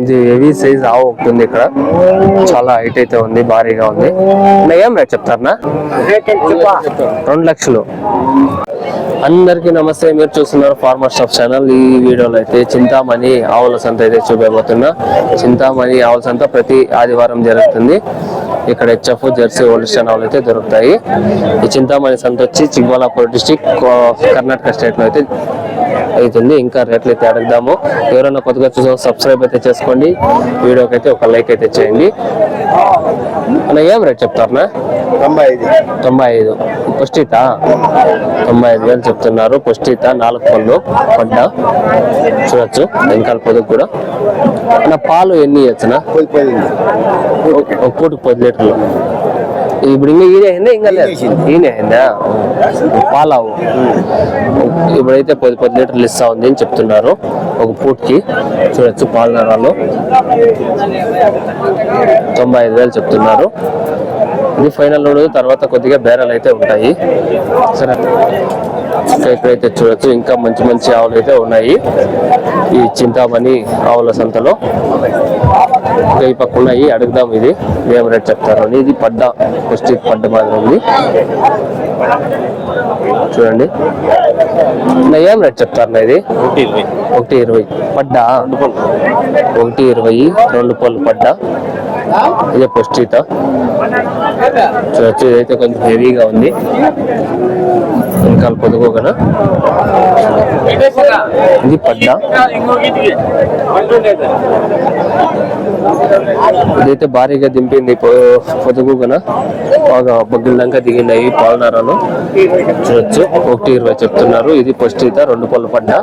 ఇది heavy size ఆవు ఒకటి ఉంది ఇక్కడ. చాలా హైట్ అయితే ఉంది భారీగా ఉంది. ఏం రేట్ చెప్తారనా రెండు లక్షలు. అందరికీ నమస్తే మీరు చూస్తున్నారు ఫార్మర్ షాప్ ఛానల్ ఈ వీడియోలో అయితే చింతామణి ఆవుల సంత అయితే చూపబోతున్నా. చింతామణి ఆవుల సంత ప్రతి ఆదివారం జరుగుతుంది. ఇక్కడ హెచ్ఎఫ్ జెర్సీ ఓల్డ్ ఆవులు అయితే దొరుకుతాయి. ఈ చింతామణి సంత వచ్చి చిక్బల్లాపూర్ డిస్టిక్ కర్ణాటక స్టేట్లో అయితే అవుతుంది. ఇంకా రేట్లు అయితే అడుగుదాము. ఎవరైనా కొత్తగా చూసా సబ్స్క్రైబ్ అయితే చేసుకోండి. వీడియోకి అయితే ఒక లైక్ అయితే చేయండి. అన్న ఏం రేట్ చెప్తారనా తొంభై ఐదు. తొంభై ఐదు. పుష్టిత తొంభై ఐదు వేలు చెప్తున్నారు. పుష్టిత నాలుగు పళ్ళు. పడ్డ? చూడొచ్చు. వెనకాల పొదుగు కూడా. నా పాలు ఎన్ని ఇవ్వచ్చునా పది పది ఒక పూటకు పది లీటర్లు. ఇప్పుడు ఇంకా ఈయన అయిందా ఇంకా లేదు. ఈయన అయిందా పాలావు. ఇప్పుడైతే పది పది లీటర్లు ఇస్తా ఉంది అని చెప్తున్నారు. ఒక పూటకి చూడొచ్చు పాల నరాలు. తొంభై ఐదు వేలు చెప్తున్నారు. ఇది ఫైనల్ ఉండదు తర్వాత కొద్దిగా బేరాలు అయితే ఉంటాయి. సరే. ఇంకా ఇక్కడైతే చూడొచ్చు ఇంకా మంచి మంచి ఆవులు అయితే ఉన్నాయి. ఈ చింతామణి ఆవుల సంతలో. ఈ పక్క ఉన్నాయి అడుగుదాం ఇది. ఏం రేట్ చెప్తారు అని. ఇది పడ్డ పుష్టి పడ్డ మాదిరి ఉంది. చూడండి. ఏం రేట్ చెప్తారు ఇది? ఒకటి ఇరవై. పడ్డా? ఒకటి ఇరవై రెండు పళ్ళు పడ్డా? ఇదే పుష్టిత చూడొచ్చు ఇదైతే కొంచెం హెవీగా ఉంది. ఇంకా పొదుగు ఇది పడ్డా? ఇదైతే భారీగా దింపింది పొ- పొదుగు కన బాగా బగ్గిల్లంగా దిగినాయి పాలనారాలు. చూడొచ్చు. ఒకటి ఇరవై చెప్తున్నారు. ఇది పుష్టిత రెండు పళ్ళు పడ్డా?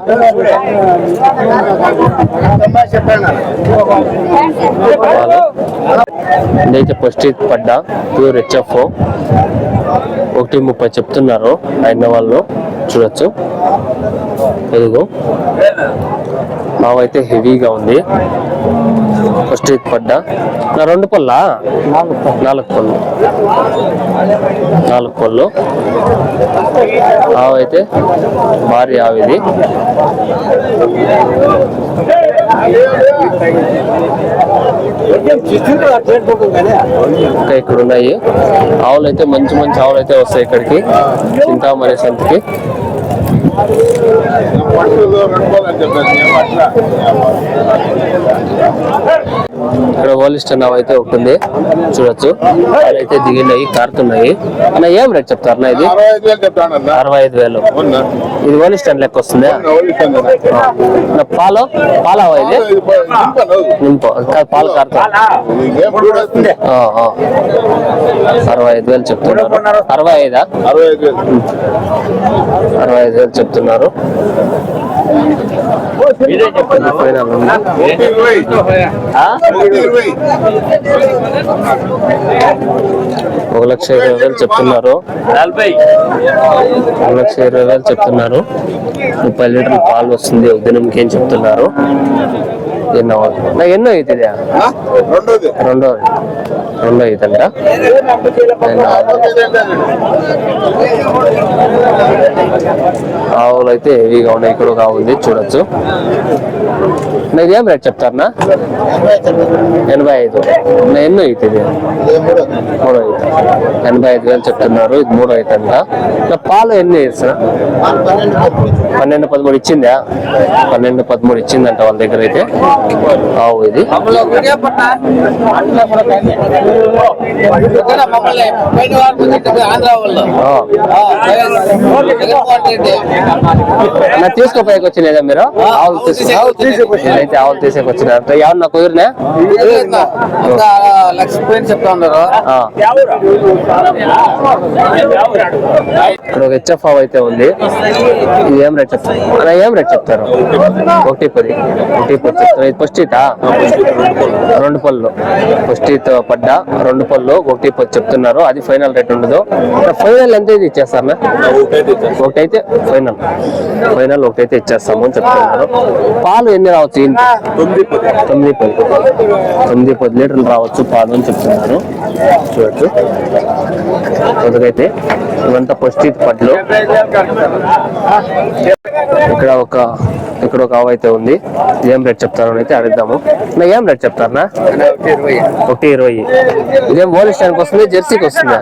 పాలు. ఇదైతే పుష్టి పడ్డా? ప్యూర్ హెచ్ఎఫ్ ఒకటి ముప్పై చెప్తున్నారు అయిన వాళ్ళు చూడొచ్చు. ఎదుగు మావైతే హెవీగా ఉంది. ఫస్ట్ ఇది పడ్డా? నా రెండు పళ్ళా? నాలుగు పళ్ళు. నాలుగు పళ్ళు. ఆవైతే భారీ ఆవిది ఇంకా ఇక్కడ ఉన్నాయి. ఆవులు అయితే మంచి మంచి ఆవులు అయితే వస్తాయి ఇక్కడికి. చింతామణి సంతకి ఇక్కడ ఓలిస్టర్ నావ్ అయితే ఒకటి ఉంది. చూడొచ్చు. అయితే దిగినాయి కారుతున్నాయి. అన్న ఏం రేట్ చెప్తారు అన్న ఇది? అరవై ఐదు వేలు. ఇది ఓలిస్టర్ లెక్క వస్తుందా? పాలు? పాలవా ఇది. నింపు. పాలు కారుతా. ఇదేం చూడొస్తుంది అరవై ఐదు వేలు చెప్తున్నారు. అరవై ఐదా? అరవై ఐదు వేలు చెప్తున్నారు. ఒక లక్ష ఇరవై వేలు చెప్తున్నారు. ఒక లక్ష ఇరవై వేలు చెప్తున్నారు. ముప్పై లీటర్ల పాలు వస్తుంది. ఒక ఏం చెప్తున్నారు? ఎన్నో నా ఎన్నో? రెండోది. రెండో రెండో అవుతుంట ఆవులు అయితే హెవీగా ఉన్నాయి ఇక్కడ ఒక ఉంది చూడొచ్చు. నా ఇది ఏం రేట్ చెప్తారనా ఎనభై ఐదు. నా ఎన్నో అవుతుంది? మూడో అయితే ఎనభై ఐదు వేలు చెప్తున్నారు ఇది మూడో అవుతుంట నా పాలు ఎన్ని ఇస్తున్నా పన్నెండు పదమూడు ఇచ్చిందా? పన్నెండు పదమూడు ఇచ్చిందంట వాళ్ళ దగ్గర అయితే. ఆవు ఇది. ఆ. నా తీసుకోపోయాక వచ్చినదా మీరు? ఆవులు తీసుకు అయితే ఆవులు తీసేకి వచ్చినారు ఎవరు కుదిరినా? లక్ష చెప్తా ఉన్నారు. ఇక్కడ ఒక హెచ్ఎఫ్ ఆవు అయితే ఉంది. ఇది ఏం రేట్ చెప్తారు? ఏం రేట్ చెప్తారు? ఒకటి పది. ఒకటి పది చెప్తారు? ఇది పుష్టితా రెండు పళ్ళు. పుష్టితో పడ్డ రెండు పళ్ళు ఒకటి పది చెప్తున్నారు. అది ఫైనల్ రేట్ ఉండదు. ఫైనల్ ఎంత ఇది ఇచ్చేస్తారా ఒకటైతే ఫైనల్. ఫైనల్ ఒకటైతే ఇచ్చేస్తాము అని చెప్తున్నారు. పాలు ఎన్ని రావచ్చు తొమ్మిది తొమ్మిది పది తొమ్మిది పది లీటర్లు రావచ్చు పాలు అని చెప్తున్నారు. చూడొచ్చు. కొద్దిగైతే ఇవంతా పుష్టి పడ్లు ఇక్కడ ఒక ఇక్కడ ఒక ఆవు అయితే ఉంది. ఏం రేట్ చెప్తారు అయితే అడుగుదాము. నా ఏం రేట్ చెప్తారనా ఒకటి ఇరవై. ఇదేం పోలిస్టాన్కి వస్తుంది జెర్సీకి వస్తుందా?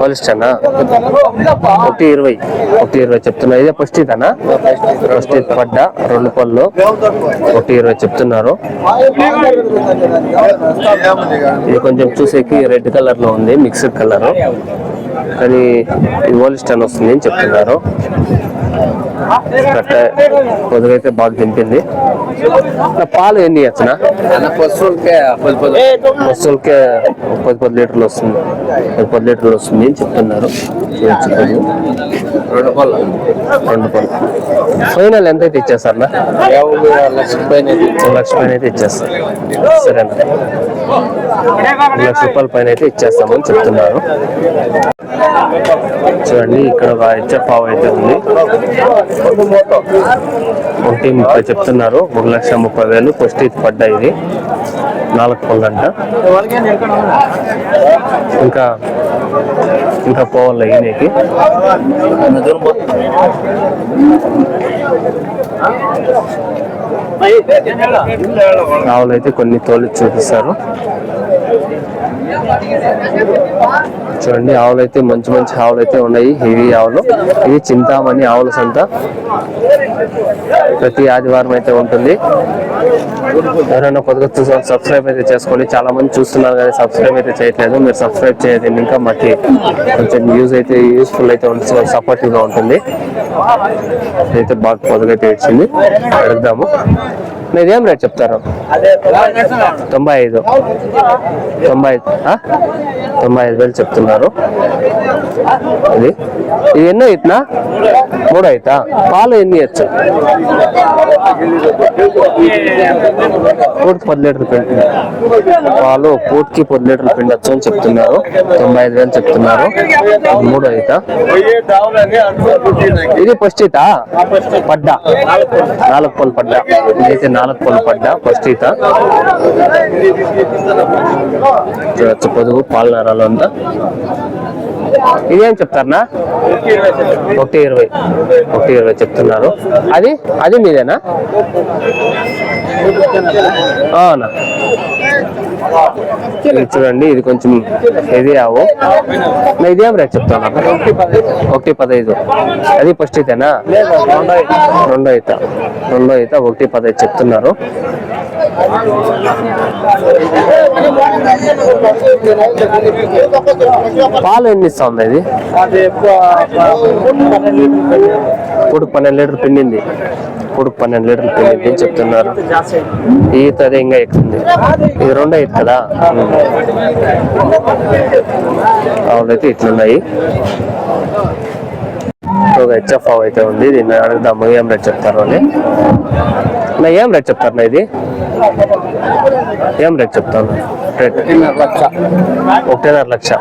పోలిస్టానా ఒకటి ఇరవై. ఒకటి ఇరవై చెప్తున్నా. ఇదే ఫస్ట్ ఇదనా? ఫస్ట్ ఇది రెండు పళ్ళు. ఒకటి ఇరవై చెప్తున్నారు. ఇది కొంచెం చూసేకి రెడ్ కలర్లో ఉంది మిక్స్డ్ కలర్. కానీ ఓలిస్టన్ వస్తుంది అని చెప్తున్నారు. కట్ట పొదుగైతే బాగా దింపింది. నా పాలు ఎన్ని ఇచ్చనా పశువులకే పది పది. లీటర్లు వస్తుంది. పది పది లీటర్లు వస్తుంది అని చెప్తున్నారు. రెండు పళ్ళు రెండు పళ్ళు ఫైనల్ ఎంత అయితే ఇచ్చేస్తారు లక్ష పైన లక్ష పైన అయితే ఇచ్చేస్తారు. సరేనా? లక్ష రూపాయల పైన అయితే ఇచ్చేస్తామని చెప్తున్నారు. చూడండి ఇక్కడ ఒక పావు అయితే ఉంది. ఒకటి ముప్పై చెప్తున్నారు. ఒక లక్ష ముప్పై వేలు ఫస్ట్ ఇది పడ్డా ఇది నాలుగు పళ్ళంట ఇంకా ఇంకా పోవాలి ఈయనకి? ఆవులు అయితే కొన్ని తోలు చూపిస్తారు. చూడండి ఆవులు అయితే మంచి మంచి ఆవులు అయితే ఉన్నాయి హెవీ ఆవులు. ఇది చింతామణి ఆవుల సంత. ప్రతి ఆదివారం అయితే ఉంటుంది. ఎవరైనా కొద్దిగా చూసిన సబ్స్క్రైబ్ అయితే చేసుకోండి. చాలా మంది చూస్తున్నారు కానీ సబ్స్క్రైబ్ అయితే చేయట్లేదు. మీరు సబ్స్క్రైబ్ చేయదండి ఇంకా మాకు కొంచెం యూజ్ అయితే యూస్ఫుల్ అయితే ఉంటుంది సపోర్టివ్గా ఉంటుంది. అయితే బాగా పొదగా అయితే ఇచ్చింది. అడుగుదాము. మీరు ఏం రేట్ చెప్తారు? తొంభై ఐదు. తొంభై ఐదు. తొంభై ఐదు వేలు చెప్తున్నారు. ఇది ఇది ఎన్నో ఇట్నా మూడు అవుతా పాలు ఎన్ని ఇచ్చు? పూర్తి పది లీటర్లు పిండి. పాలు పూర్తికి పది లీటర్లు పిండొచ్చు అని చెప్తున్నారు. తొంభై ఐదు వేలు చెప్తున్నారు. మూడు అవుతా అయితా ఇది ఫస్ట్ ఈత పడ్డా. నాలుగు పళ్ళు పడ్డా. ఇదైతే నాలుగు పళ్ళు పడ్డా ఫస్ట్ ఈత చూడొచ్చు పొదుగు పాలు నరాలు అంతా ఇదేం చెప్తారనా ఒకటి ఇరవై. ఒకటి ఇరవై చెప్తున్నారు. అది? అది మీదేనా? అవునా? చూడండి ఇది కొంచెం హెవీ ఆవు. ఇది ఏం రేట్ చెప్తాను ఒకటి పదహైదు. అది ఫస్ట్ అయితేనా రెండో అయిత రెండో అయిత ఒకటి పదహైదు చెప్తున్నారు. పాలు ఎన్ని ఇస్తా ఉంది ఇది? ఇప్పుడు పన్నెండు లీటర్ పిండింది. ఇప్పుడు పన్నెండు లీటర్లు పిండింది అని చెప్తున్నారు. ఈత అదే ఇంకా ఎక్కుతుంది ఇది రెండో ఈత కదా? ఆవులైతే ఇట్లున్నాయి. ఒక హెచ్ఎఫ్ ఆవు అయితే ఉంది. దీన్ని అడుగుదాము ఏం రేట్ చెప్తారు అని. నా ఏం రేట్ చెప్తారు నా ఇది? ఏం రేట్ చెప్తాను రేట్? ఒకటిన్నర లక్ష.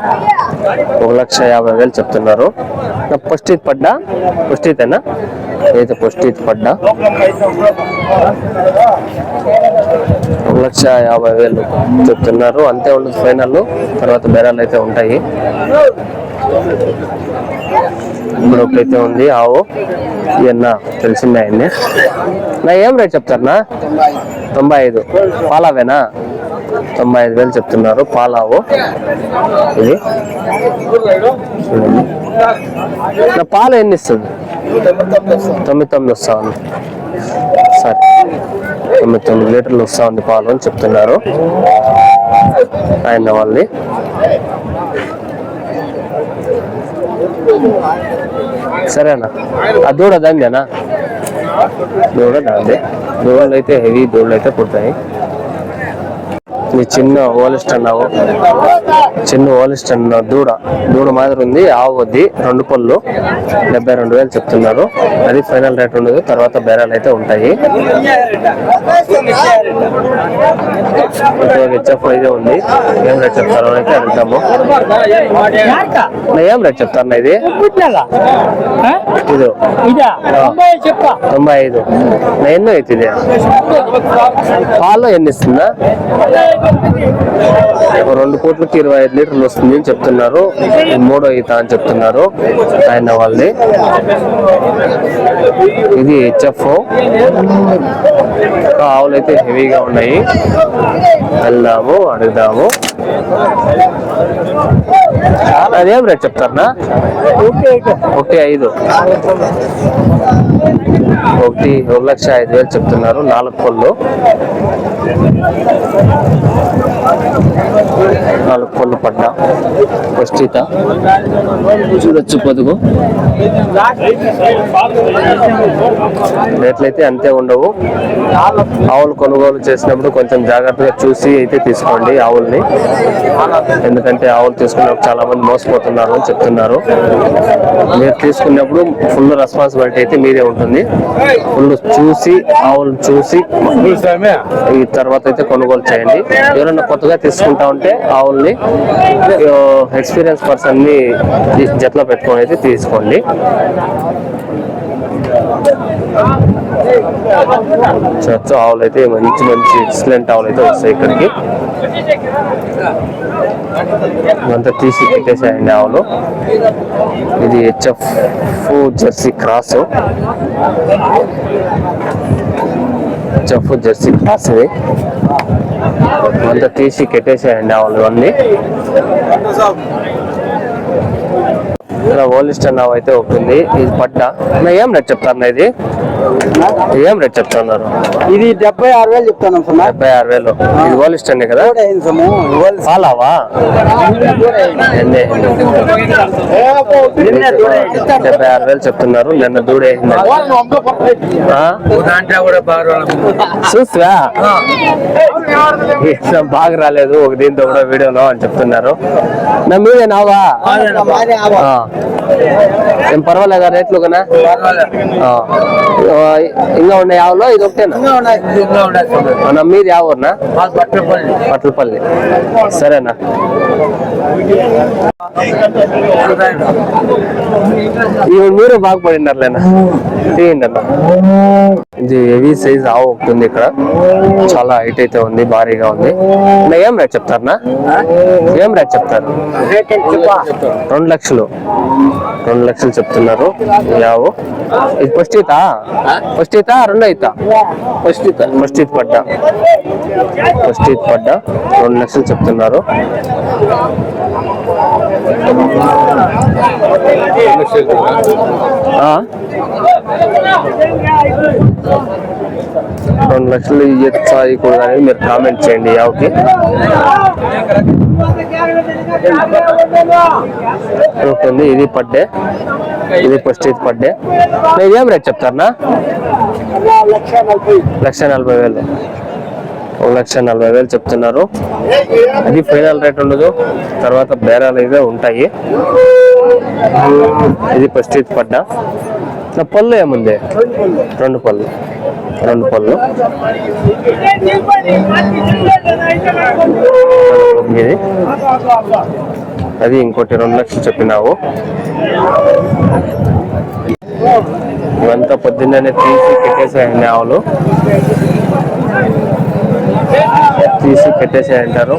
ఒక లక్ష యాభై వేలు చెప్తున్నారు. నా ఫస్ట్ ఇది పడ్డా? ఫస్ట్ అయితే ఫస్ట్ ఇది పడ్డా? ఒక లక్ష యాభై వేలు చెప్తున్నారు. అంతే ఉండదు ఫైనల్ తర్వాత బేరాలు అయితే ఉంటాయి. ఇప్పుడు ఒకటైతే ఉంది. ఆవు ఇవన్న తెలిసిందే ఆయన్ని. నా ఏం రేట్ చెప్తారనా తొంభై ఐదు. పాలావేనా? తొంభై ఐదు వేలు చెప్తున్నారు పాలావు. ఇది. నా పాలు ఎన్ని ఇస్తుంది తొమ్మిది తొమ్మిది వస్తా ఉంది. సరే. తొమ్మిది తొమ్మిది లీటర్లు వస్తా ఉంది పాలు అని చెప్తున్నారు. ఆయన వాళ్ళని సరేనా? ఆ దూడ దాందేనా దూడ దాందే దూడలు అయితే హెవీ దూడలు అయితే పుడతాయి. ఇది చిన్న ఓలిస్ట్ అన్నావు. చిన్న ఓలిస్టన్ దూడ. దూడ మాదిరి ఉంది ఆవు వద్ది రెండు పళ్ళు. డెబ్బై రెండు వేలు చెప్తున్నారు. అది ఫైనల్ రేట్ ఉండదు తర్వాత బేరాలు అయితే ఉంటాయి. హెచ్ఎఫ్ అయితే ఉంది. ఏం రేట్ చెప్తారో అయితే అడుగుతాము ఏం రేట్ చెప్తారు నా ఇది. ఇది తొంభై ఐదు. నా ఎన్నో అయితే ఇది? పాలు ఎన్ని ఇస్తుందా? రెండు కోట్లకి ఇరవై ఐదు లీటర్లు వస్తుంది అని చెప్తున్నారు. మూడో ఈత అని చెప్తున్నారు ఆయన వాళ్ళది. ఇది హెచ్ఎఫ్. ఆవులు అయితే హెవీగా ఉన్నాయి. వెళ్దాము అడుగుదాము. అదేం రేట్ చెప్తారనా? ఒకటి ఐదు. ఒకటి ఒక లక్ష ఐదు వేలు చెప్తున్నారు నాలుగు పళ్ళు నాలుగు పళ్ళు పడ్డ. పుష్టిత చూడొచ్చు పొదుగు. రేట్లయితే అంతే ఉండవు. ఆవులు కొనుగోలు చేసినప్పుడు కొంచెం జాగ్రత్తగా చూసి అయితే తీసుకోండి ఆవుల్ని. ఎందుకంటే ఆవులు తీసుకున్నప్పుడు చాలా మంది మోసపోతున్నారు అని చెప్తున్నారు. మీరు తీసుకున్నప్పుడు ఫుల్ రెస్పాన్సిబిలిటీ అయితే మీదే ఉంటుంది. ఫుల్ చూసి ఆవులు చూసి ఈ తర్వాత అయితే కొనుగోలు చేయండి. ఎవరైనా కొత్తగా తీసుకుంటా ఉంటే ఉంటుంది ఎక్స్పీరియన్స్ పర్సన్ని జట్లో పెట్టుకొని అయితే తీసుకోండి. చచ్చు ఆవులు అయితే మంచి మంచి ఎక్సలెంట్ ఆవులు అయితే వస్తాయి ఇక్కడికి. ఇదంతా తీసి పెట్టేసాయండి ఆవులు ఇది HF jersey cross. HF jersey cross ఇది. అంతా తీసి కెట్టేసేయండి ఆవులు అన్ని. ఇలా ఓలిస్టర్ నావ్ అయితే ఒకటి ఉంది. ఇది పడ్డ. ఏం రేట్ చెప్తారు ఇది? ఏం రేట్ చెప్తున్నారు? ఇది డెబ్బై ఆరు వేలు చెప్తాను సార్. డెబ్బై ఆరు వేలు. ఇది ఓలిస్టర్ కదా? అయింది సము పాలావా? డెబ్బై ఆరు వేలు చెప్తున్నారు నిన్న దూడే బాగా చూసా బాగా రాలేదు ఒక దీంతో కూడా వీడియోలో అని చెప్తున్నారు. నా మీదే నావా. ఏం పర్వాలేదా రేట్లు. ఆ, ఇంకా ఉన్నాయి యావలో? ఇది ఒకటేనా ఆ, నా మీది యావ ఊరునా పట్లపల్లి సరేనా. ఇవి మీరు బాగుపడినారులేనా తీయండి అన్న ఇది హెవీ సైజ్ ఆవు ఉంది ఇక్కడ. చాలా హైట్ అయితే ఉంది భారీగా ఉంది. ఏం రేట్ చెప్తారనా ఏం రేట్ చెప్తారు? రెండు లక్షలు. రెండు లక్షలు చెప్తున్నారు యావు ఇది ఫస్ట్ ఈత ఫస్ట్ ఈత రెండో ఈత ఫస్ట్ ఈత ఫస్ట్ ఈత పడ్డ? ఫస్ట్ ఈత పడ్డ? రెండు లక్షలు చెప్తున్నారు? రెండు లక్షలు ఇయ్యచ్చా కూడా అని మీరు కామెంట్ చేయండి యావుకి ఉంది ఇది పడ్డే. ఇది ఫస్ట్ ఇది పడ్డే. ఏం రేట్ చెప్తారనా లక్ష నలభై వేలు. ఒక లక్ష నలభై వేలు చెప్తున్నారు. అది ఫైనల్ రేట్ ఉండదు. తర్వాత బేరాలు అయితే ఉంటాయి. ఇది ఫస్ట్ ఇది పడ్డా. నా పళ్ళు ఏముంది? రెండు పళ్ళు. రెండు పళ్ళు. ఇది. అది ఇంకోటి రెండు లక్షలు చెప్పినావు. ఇవంతా పొద్దున్నే తీసి పెట్టేసాయండి ఆవులు. తీసి పెట్టేసాయంటారు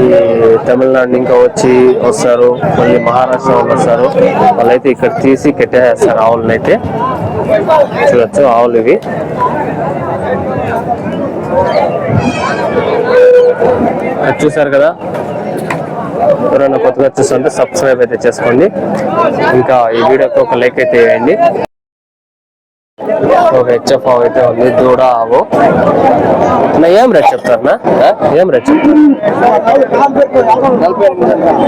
ఈ తమిళనాడు ఇంకా వచ్చి వస్తారు మళ్ళీ మహారాష్ట్ర వాళ్ళు వస్తారు. వాళ్ళైతే ఇక్కడ తీసి కట్టేస్తారు ఆవులని అయితే. చూడొచ్చు ఆవులు ఇవి. అది చూసారు కదా? ఎవరైనా కొత్తగా చూస్తుంటే సబ్స్క్రైబ్ అయితే చేసుకోండి. ఇంకా ఈ వీడియోకి ఒక లైక్ అయితే వేయండి ఒక హెచ్ఎఫ్ ఆవు అయితే ఉంది దూడ ఆవు. నా ఏం రేట్ చెప్తారనా నా ఏం రేట్ చెప్తారు?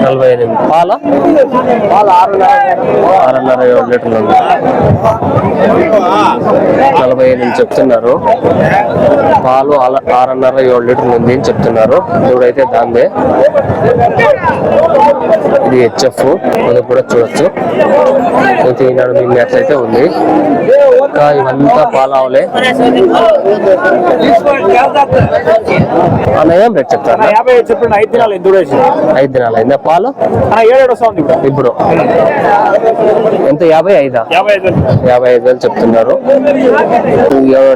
నలభై ఎనిమిది. పాల? పాల ఆరున్నర ఏడు లీటర్లు ఉంది. నలభై ఎనిమిది చెప్తున్నారు. పాలు ఆరున్నర ఏడు లీటర్లు ఉంది అని చెప్తున్నారు. దూడైతే దాందే ఇది హెచ్ఎఫ్ అది కూడా చూడొచ్చు. ఈనాడు మీ మ్యాచ్ అయితే ఉంది. ఇంకా ఇవంతా పాలావులే. అన్న ఏం రేట్ యాభై ఐదు చెప్పండి ఐదు దినాలు ఐదు అయిందా పాలు? ఇప్పుడు. ఎంత యాభై ఐదా? యాభై ఐదు వేలు. చెప్తున్నారు.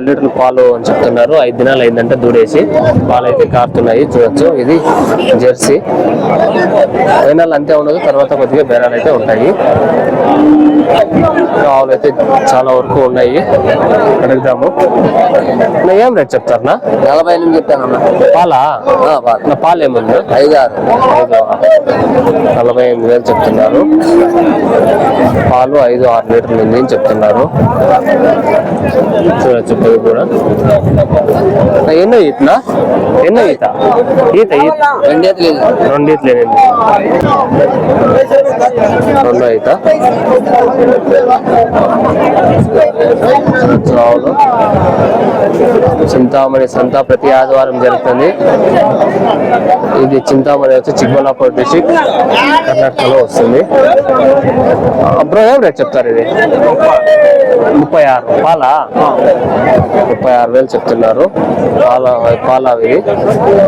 లీటర్లు పాలు అని చెప్తున్నారు. ఐదు దినాలు అయిందంటే దూడేసి పాలు అయితే కారుతున్నాయి చూడొచ్చు. ఇది జెర్సీ. బేనాలు అంతే ఉండదు తర్వాత కొద్దిగా బేనాలు అయితే ఉంటాయి. ఆవులు అయితే చాలా వరకు ఉన్నాయి. అడుగుదాము. నా ఏం రేట్ చెప్తారనా నలభై ఎనిమిది చెప్తానమ్మా పాలా. నా పాలు ఏముంది ఐదు ఆరు ఐదు నలభై ఎనిమిది వేలు చెప్తున్నారు. పాలు ఐదు ఆరు లీటర్లు ఉంది అని చెప్తున్నారు. చూడొచ్చు కూడా. నా ఎన్నో ఈతనా? ఎన్నో ఈత? ఈత ఈత. రెండు ఈతలు ఎనిమిది. రెండో ఈత. చింతామణి సంత ప్రతి ఆదివారం జరుగుతుంది. ఇది చింతామణి వచ్చి చిక్బల్లాపూర్ డిస్టిక్ కర్ణాటకలో వస్తుంది. బ్రో ఏం రేట్ చెప్తారు ఇది? ముప్పై ఆరు పాలా ముప్పై ఆరు వేలు చెప్తున్నారు. పాలు పాలు అవి.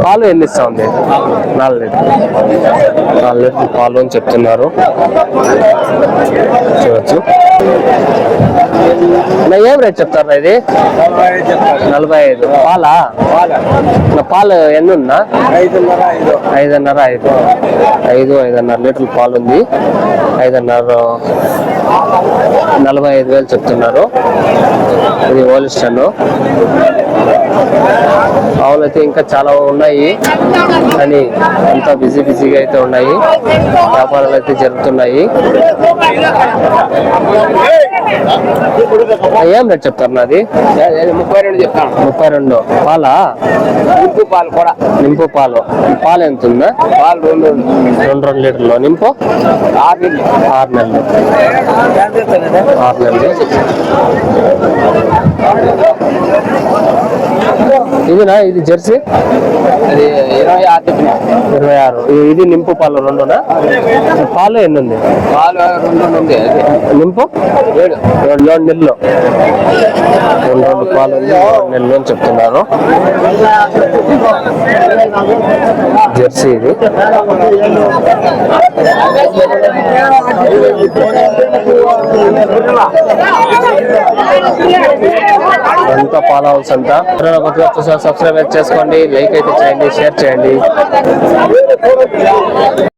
పాలు ఎన్ని ఇస్తా ఉంది? నాలుగు లీటర్. నాలుగు లీటర్ పాలు అని చెప్తున్నారు. చూడచ్చు. ఏం రేట్ చెప్తారా ఇది? నలభై ఐదు. పాలా? పాలు ఎన్ని ఉన్నా? ఐదున్నర ఐదు. ఐదున్నర ఐదు. ఐదు ఐదున్నర లీటర్ల పాలు ఉంది. ఐదున్నర నలభై ఐదు వేలు చెప్తున్నారు. ఇది ఓలిస్టన్. ఆవులు అయితే ఇంకా చాలా ఉన్నాయి. కానీ అంతా బిజీ బిజీగా అయితే ఉన్నాయి. వ్యాపారాలు అయితే జరుగుతున్నాయి. ఏం రేట్ చెప్తారు నాది? ముప్పై రెండు. చెప్తాను ముప్పై రెండు పాలా? ఉప్పు పాలు కూడా. నింపు పాలు. పాలు ఎంత ఉందా? పాలు రెండు. రెండు రెండు లీటర్లు. నింపు? ఆరు నెలలు. ఆరు నెలలు. ఆరు నెలలు. ఇదినా? ఇది జెర్సీ? ఇరవై ఆరు ఇరవై ఆరు. ఇది నింపు పాలు రెండునా? పాలు ఎన్ని ఉంది పాలు రెండు రెండు ఉంది నింపు? ఏడు. ఏడు ఏడు నెలలు. రెండు రెండు పాలు నెలలు అని చెప్తున్నారు. జెర్సీ ఇది. అంతా ఫాలో హౌస్ అంతా. ఎవరైనా కొత్తగా చూసారు సబ్స్క్రైబ్ చేసుకోండి లైక్ అయితే చేయండి షేర్ చేయండి.